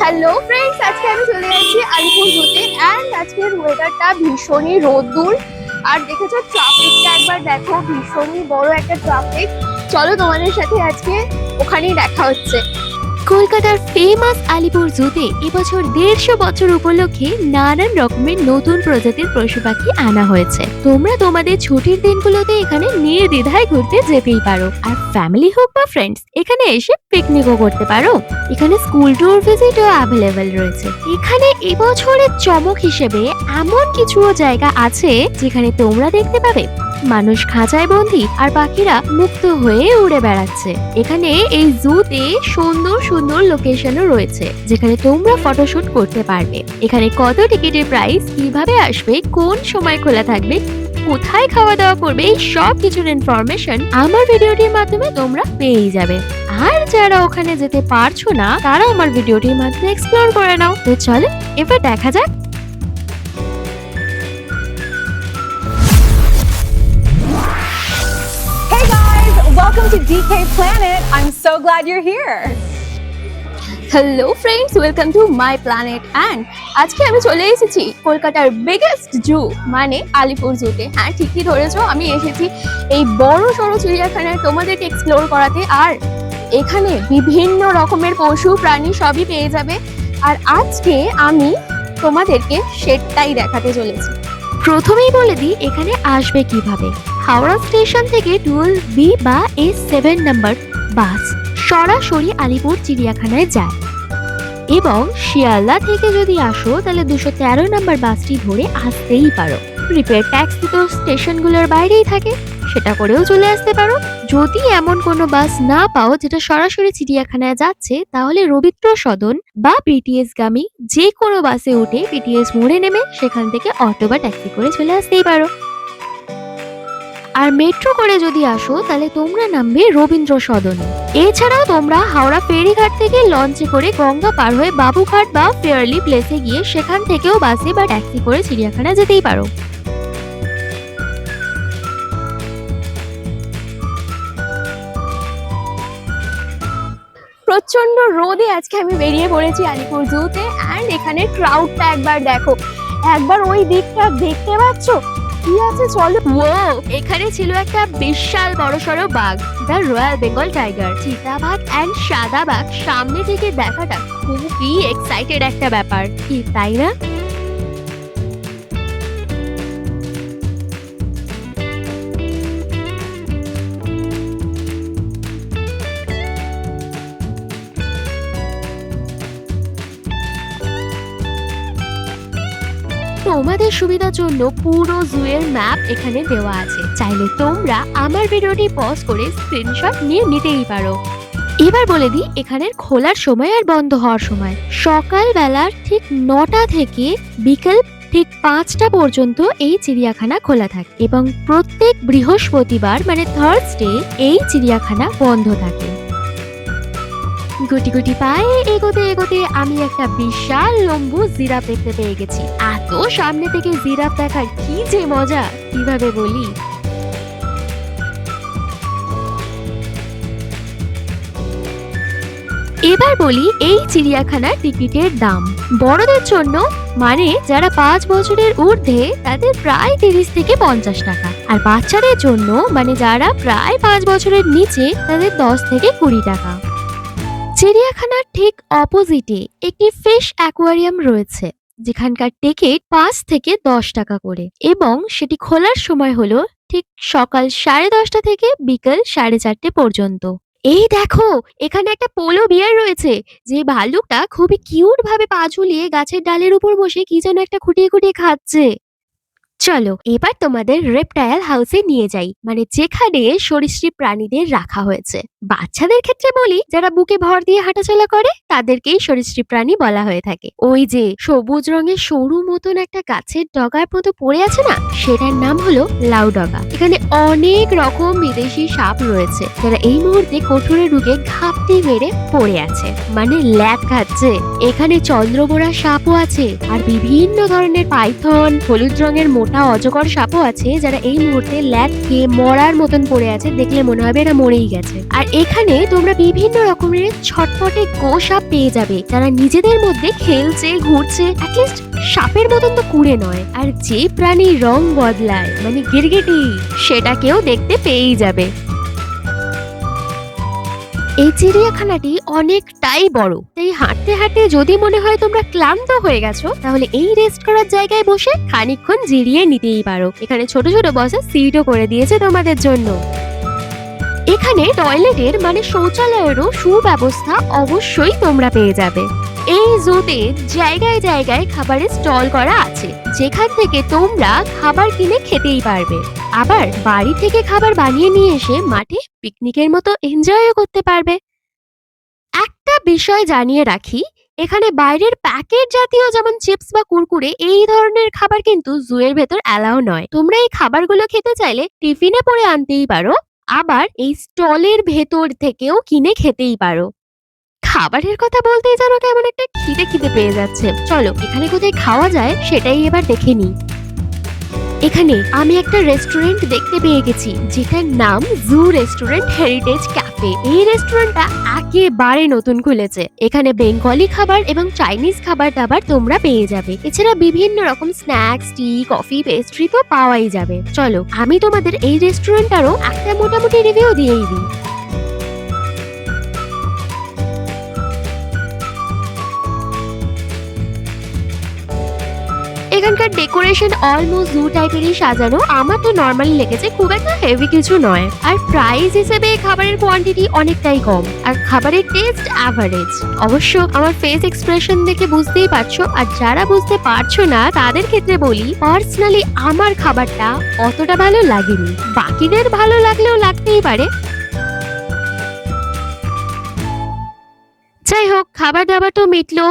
Hello friends আজকে আমি চলে যাচ্ছি আলিপুর জুতে অ্যান্ড আজকের ওয়েদারটা ভীষণই রোদ্দুর। আর দেখেছ ট্রাফিকটা একবার দেখো। ভীষণই বড় একটা ট্রাফিক চলো তোমাদের সাথে আজকে ওখানেই দেখা হচ্ছে। কলকাতার ফেমাস আলিপুর জুতে এবছর দেড়শো বছর উপলক্ষে নানান রকমের নতুন প্রজাতির পশু পাখি আনা হয়েছে। তোমরা তোমাদের ছুটির দিনগুলোতে এখানে নির্দ্বিধায় ঘুরতে যেতেই পারো। আর ফ্যামিলি হোক বা ফ্রেন্ডস এখানে এসে পিকনিকও করতে পারো। এখানে স্কুল ট্যুর ভিজিটও অ্যাভেলেবেল রয়েছে। এখানে এবছরের চমক হিসেবে এমন কিছু জায়গা আছে যেখানে তোমরা দেখতে পাবে মানুষ খাঁচায় বন্দি আর পাখিরা মুক্ত হয়ে উড়ে বেড়াচ্ছে। এখানে এই জুতে সুন্দর সুন্দর লোকেশনও রয়েছে, যেখানে তোমরা ফটোশুট করতে পারবে। এখানে কত টিকিটের প্রাইস কীভাবে আসবে, কোন সময় খোলা থাকবে, কোথায় খাওয়া দাওয়া করবে, এই সব কিছুর ইনফরমেশন আমার ভিডিওটির মাধ্যমে তোমরা পেয়েই যাবে। আর যারা ওখানে যেতে পারছ না তারা আমার ভিডিওটির মাধ্যমে এক্সপ্লোর করে নাও। তো চলো এবার দেখা যাক। Hey guys, welcome to DK Planet. I'm so glad you're here. Hello friends welcome to my planet and আজকে আমি চলে এসেছি কলকাতার বিগেস্ট জু মানে আলিপুর জুতে হ্যাঁ ঠিকই ধরেছো আমি এসেছি এই বড় সড়ো চিড়িয়াখানায় তোমাদেরকে এক্সপ্লোর করাতে। আর এখানে বিভিন্ন রকমের পশু, প্রাণী সবই পেয়ে যাবে। আর আজকে আমি তোমাদেরকে সেটাই দেখাতে চলেছি। প্রথমেই বলে দিই, এখানে আসবে কীভাবে? হাওড়া স্টেশন থেকে টুয়েলভ বি বা এস সেভেন নাম্বার বাস সরাসরি আলিপুর চিড়িয়াখানায় যায়। এবং শিয়ালদা থেকে যদি আসো, তাহলে দুশো তেরো নাম্বার বাসটি ধরে আসতেই পারো। প্রিপেড ট্যাক্সি তো স্টেশনগুলোর বাইরেই থাকে। সেটা করেও চলে আসতে পারো। যদি এমন কোনো বাস না পাও যেটা সরাসরি চিড়িয়াখানায় যাচ্ছে, তাহলে রবীন্দ্র সদন বা বিটিএস গামী যে কোনো বাসে উঠে বিটিএস মোড়ে নেমে সেখান থেকে অটো বা ট্যাক্সি করে চলে আসতেই পারো। আর মেট্রো করে যদি আসো, তাহলে তোমরা নামবে রবীন্দ্র সদনে। এছাড়াও তোমরা হাওড়া ফেরিঘাট থেকে লঞ্চে করে গঙ্গা পার হয়ে বাবুঘাট বা ফেয়ারলি প্লেসে গিয়ে সেখান থেকেও বাসে বা ট্যাক্সি করে চিড়িয়াখানা যেতেই পারো। প্রচণ্ড রোদে আজকে আমি বেরিয়ে পড়েছি আলিপুর জুতে। অ্যান্ড এখানে ক্রাউডটা একবার দেখো। একবার ওই দিকটা দেখতে পাচ্ছ? কি আছে? চলো। ও এখানে ছিল একটা বিশাল বড় সড় বাঘ। দ্য রয়্যাল বেঙ্গল টাইগার চিতাবাঘ অ্যান্ড সাদা বাঘ সামনে থেকে দেখাটা খুবই এক্সাইটেড একটা ব্যাপার। কি, তাই না? তোমাদের সুবিধার জন্য পুরো জুয়ের ম্যাপ এখানে দেওয়া আছে। চাইলে তোমরা আমার ভিডিওটি পজ করে স্ক্রিনশট নিয়ে নিতেই পারো। এবার বলে দিই, এখানের খোলার সময় আর বন্ধ হওয়ার সময়। সকাল বেলার ঠিক নটা থেকে বিকেল ঠিক পাঁচটা পর্যন্ত এই চিড়িয়াখানা খোলা থাকে এবং প্রত্যেক বৃহস্পতিবার মানে থার্সডে এই চিড়িয়াখানা বন্ধ থাকে। গুটি গুটি পায়ে এগোতে এগোতে আমি একটা বিশাল লম্বু জিরাফ দেখতে পেয়ে গেছি। এত সামনে থেকে জিরাফ দেখার কি যে মজা, কীভাবে বলি? এবার বলি এই চিড়িয়াখানার টিকিটের দাম। বড়দের জন্য মানে যারা পাঁচ বছরের ঊর্ধ্বে তাদের প্রায় তিরিশ থেকে পঞ্চাশ টাকা। আর বাচ্চাদের জন্য মানে যারা প্রায় পাঁচ বছরের নিচে তাদের দশ থেকে কুড়ি টাকা। চিড়িয়াখানার ঠিক অপোজিটে একটি ফিশ অ্যাকোয়ারিয়াম রয়েছে, যেখানকার টিকিট পাঁচ থেকে দশ টাকা করে এবং সেটি খোলার সময় হলো ঠিক সকাল সাড়ে দশটা থেকে বিকেল সাড়ে চারটে পর্যন্ত। এই দেখো, এখানে একটা পোলো বিয়ার রয়েছে, যে ভালুকটা খুবই কিউট ভাবে পা ঝুলিয়ে গাছের ডালের উপর বসে কি যেন একটা খুঁটিয়ে খুঁটিয়ে খাচ্ছে। চলো, এবার তোমাদের রেপটাইল হাউসে নিয়ে যাই মানে যেখানে সরীসৃপ প্রাণীদের রাখা হয়েছে। বাচ্চাদের ক্ষেত্রে বলি, যারা বুকে ভর দিয়ে হাঁটাচলা করে, তাদেরকেই সরীসৃপ প্রাণী বলা হয়ে থাকে। ওই যে সবুজ রঙের সরু মতন একটা গাছের ডগার মতো পড়ে আছে না, সেটার নাম হলো লাউ ডগা। এখানে অনেক রকম বিদেশি সাপ রয়েছে, যারা এই মুহূর্তে কঠোরে ঢুকে ঘাপটি মেরে পড়ে আছে। মানে ল্যাপ খাচ্ছে এখানে চন্দ্রবোড়া সাপও আছে, আর বিভিন্ন ধরনের পাইথন, হলুদ রঙের মোটা অজগর সাপও আছে, যারা এই মুহূর্তে ল্যাপ খেয়ে মরার মতন পড়ে আছে, দেখলে মনে হবে এরা মরেই গেছে। আর এখানে তোমরা বিভিন্ন রকমের ছটপটে গোসাপ পেয়ে যাবে। যারা নিজেদের মধ্যে খেলছে, ঘুরছে সাপের মতন তো কুড়ে নয়। আর যে প্রাণীর রং বদলায় মানে গিরগিটি, সেটাকেও দেখতে পেয়েই যাবে। এই চিড়িয়াখানাটি অনেকটাই বড়। তাই হাঁটতে হাঁটতে যদি মনে হয় তোমরা ক্লান্ত হয়ে গেছো, তাহলে এই রেস্ট করার জায়গায় বসে খানিকক্ষণ জিরিয়ে নিতেই পারো। এখানে ছোট ছোট বসে সিটও করে দিয়েছে তোমাদের জন্য। এখানে টয়লেটের মানে শৌচালয়েরও সুব্যবস্থা অবশ্যই তোমরা পেয়ে যাবে। এই জুতে জায়গায় জায়গায় খাবারের স্টল করা আছে, যেখান থেকে তোমরা খাবার কিনে খেতেই পারবে। আবার বাড়ি থেকে খাবার বানিয়ে নিয়ে এসে মাঠে পিকনিকের মতো এনজয়ও করতে পারবে। একটা বিষয় জানিয়ে রাখি, এখানে বাইরের প্যাকেট জাতীয় যেমন চিপস বা কুরকুরে, এই ধরনের খাবার কিন্তু জুয়ের ভেতর অ্যালাউ নয়। তোমরা এই খাবারগুলো খেতে চাইলে টিফিনে পরে আনতেই পারো। আবার এই স্টলের ভেতর থেকেও কিনে খেতেই পারো। খাবারের কথা বলতেই যেন কেমন একটা খিদে খিদে পেয়ে যাচ্ছে। চলো, এখানে কোথায় খাওয়া যায় সেটাই এবার দেখে নিই। এখানে আমি একটা রেস্টুরেন্ট দেখতে পেয়ে গেছি, যেটার নাম জু রেস্টুরেন্ট হেরিটেজ ক্যাফে এই রেস্টুরেন্টটা একেবারে নতুন খুলেছে। এখানে বেঙ্গলি খাবার এবং চাইনিজ খাবার দাবার তোমরা পেয়ে যাবে। এছাড়া বিভিন্ন রকম স্ন্যাক্স টি কফি পেস্ট্রি তো পাওয়াই যাবে। চলো, আমি তোমাদের এই রেস্টুরেন্টটারও একটা মোটামুটি রিভিউ দিয়েই দিই। এখানকার ডেকোরেশন অলমোস্ট জু টাইপেরই সাজানো। আমার তো নর্মালি লেগেছে খুব একটা হেভি কিছু নয়। আর প্রাইস হিসেবে খাবারের কোয়ান্টিটি অনেকটাই কম। আর খাবারের টেস্ট অ্যাভারেজ অবশ্য আমার ফেস এক্সপ্রেশন দেখে বুঝতেই পারছ। আর যারা বুঝতে পারছ না, তাদের ক্ষেত্রে বলি পার্সোনালি আমার খাবারটা অতটা ভালো লাগেনি। বাকিদের ভালো লাগলেও লাগতেই পারে। যাই হোক, খাবার দাবার তো মিটলো।